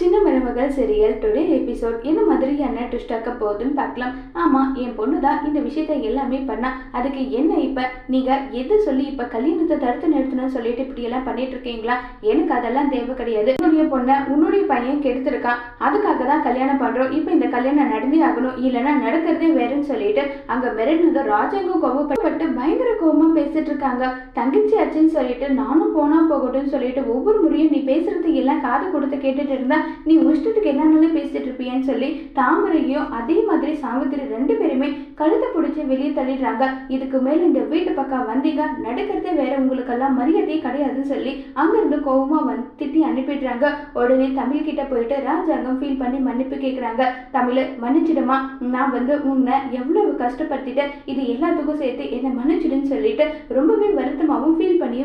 சின்ன மருமகள் serial today episode என்ன மாதிரியான ட்விஸ்டாக்க போகுதுன்னு பார்க்கலாம். ஆமா என் பொண்ணு தான் இந்த விஷயத்த எல்லாமே பண்ணா. அதுக்கு என்ன இப்ப? நீங்க எது சொல்லி இப்ப கல்யாணத்தை தடுத்து நிறுத்தணும்னு சொல்லிட்டு இப்படி எல்லாம் பண்ணிட்டு இருக்கீங்களா? எனக்கு அதெல்லாம் தேவை கிடையாது. உன்னுடைய பொண்ணை உன்னுடைய பையன் கெடுத்திருக்கான் அதுக்காக தான் கல்யாணம் பண்றோம். இப்ப இந்த கல்யாணம் நடந்தே ஆகணும். இல்லைன்னா நடக்கிறதே வேறுன்னு சொல்லிட்டு அங்க மிரட்டினது ராஜாங்க கோபப்பட்டு பயங்கர கோபமாக பேசிட்டு இருக்காங்க. தங்கச்சி ஆச்சுன்னு சொல்லிட்டு நானும் போனா போகட்டும்னு சொல்லிட்டு ஒவ்வொரு முடியும். நீ பேசுறது எல்லாம் காது கொடுத்து கேட்டுட்டு இருந்தா நீ உஷ்டத்துக்கு என்னன்னு பேசிட்டு இருப்பியன்னு சொல்லி தாமரையும் அதே மாதிரி சாவித்திரி ரெண்டு பேருமே கழுத்தை பிடிச்சி வெளியே தள்ளிடுறாங்க. இதுக்கு மேல இந்த வீட்டு பக்கம் வந்தீங்க நடக்கிறதே வேற உங்களுக்கெல்லாம் மரியாதையே கிடையாதுன்னு சொல்லி அங்கிருந்து கோபமா வந்து திட்டி அனுப்பிடுறாங்க. உடனே தமிழ் கிட்ட போயிட்டு ராஜாங்கம் ஃபீல் பண்ணி மன்னிப்பு கேட்குறாங்க தமிழ் மன்னிச்சிடுமா நான் வந்து உன்னை எவ்வளவு கஷ்டப்படுத்திட்டு இது எல்லாத்துக்கும் சேர்த்து என்னை மன்னிச்சிடுன்னு சொல்லிட்டு ரொம்பவே வருத்தமாகவும்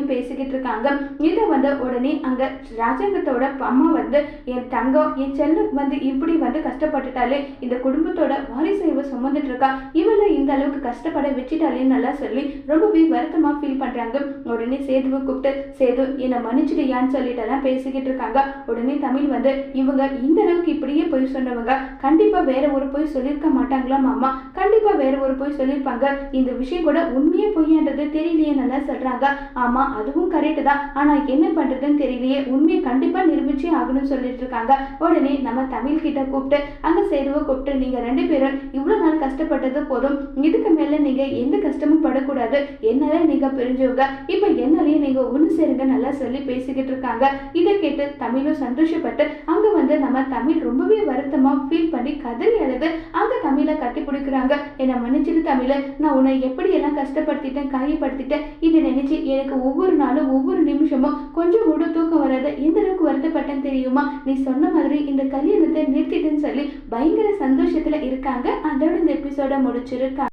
ஃபீல் பேசிக்கிட்டு இருக்காங்க. இதை வந்து உடனே அங்க ராஜாங்கத்தோட அம்மா வந்து என் தங்கம் என் செல்லம் வந்து இப்படி வந்து கஷ்டப்பட்டுட்டாலே இந்த குடும்பத்தோட வாரிசு இவ சுமந்துட்டு இருக்கா. இவளை இந்த அளவுக்கு கஷ்டப்பட வச்சுட்டாலேன்னு நல்லா சொல்லி ரொம்பவே வருத்தமாக ஃபீல் பண்றாங்க. உடனே சேதுவை கூப்பிட்டு சேது என்னை மன்னிச்சிடுயான்னு சொல்லிட்டு எல்லாம் பேசிக்கிட்டு இருக்காங்க. உடனே தமிழ் வந்து இவங்க இந்த அளவுக்கு இப்படியே போய் சொன்னவங்க. கண்டிப்பாக வேற ஒரு போய் சொல்லியிருக்க மாட்டாங்களா மாமா? கண்டிப்பாக வேற ஒரு போய் சொல்லியிருப்பாங்க இந்த விஷயம் கூட உண்மையே பொய்யான்றது தெரியலையே நல்லா சொல்றாங்க. ஆமா அதுவும் கரெக்ட் தான். ஆனால் என்ன பண்ணுறதுன்னு தெரியலையே. உண்மையை கண்டிப்பாக நிரூபிச்சே ஆகணும்னு சொல்லிட்டு இருக்காங்க. உடனே நம்ம தமிழ் கிட்ட கூப்பிட்டு அங்கே சேதுவை கூப்பிட்டு நீங்கள் ரெண்டு பேரும் இவ்வளோ நாள் கஷ்டப்பட்டது போதும். இதுக்கு மேலே நீங்கள் எந்த கஷ்டமும் படக்கூடாது. என்னால நீங்கள் பிரிஞ்சவங்க. இப்போ என்னாலயே நீங்கள் ஒன்று சேருங்க நல்லா சொல்லி பேசிக்கிட்டு இருக்காங்க. இதை கேட்டு தமிழும் சந்தோஷப்பட்டு அங்கே வந்து நம்ம தமிழ் ரொம்பவே வருத்தமாக ஃபீல் பண்ணி கதறி அழுது அங்கே தமிழை கட்டி பிடிக்கிறாங்க. என்னை மன்னிச்சிரு தமிழை. நான் உன்னை எப்படி எல்லாம் கஷ்டப்படுத்திட்டேன் காயப்படுத்திட்டேன் இதை நினச்சி எனக்கு ஒவ்வொரு நாளும் ஒவ்வொரு நிமிஷமும் கொஞ்சம் கூட தூக்கம் வராத எந்த அளவுக்கு வருத்தப்பட்டேன் தெரியுமா? நீ சொன்ன மாதிரி இந்த கல்யாணத்தை நிறுத்திட்டேன்னு சொல்லி பயங்கர சந்தோஷத்துல இருக்காங்க. அதோட இந்த எபிசோட முடிச்சிருக்காங்க.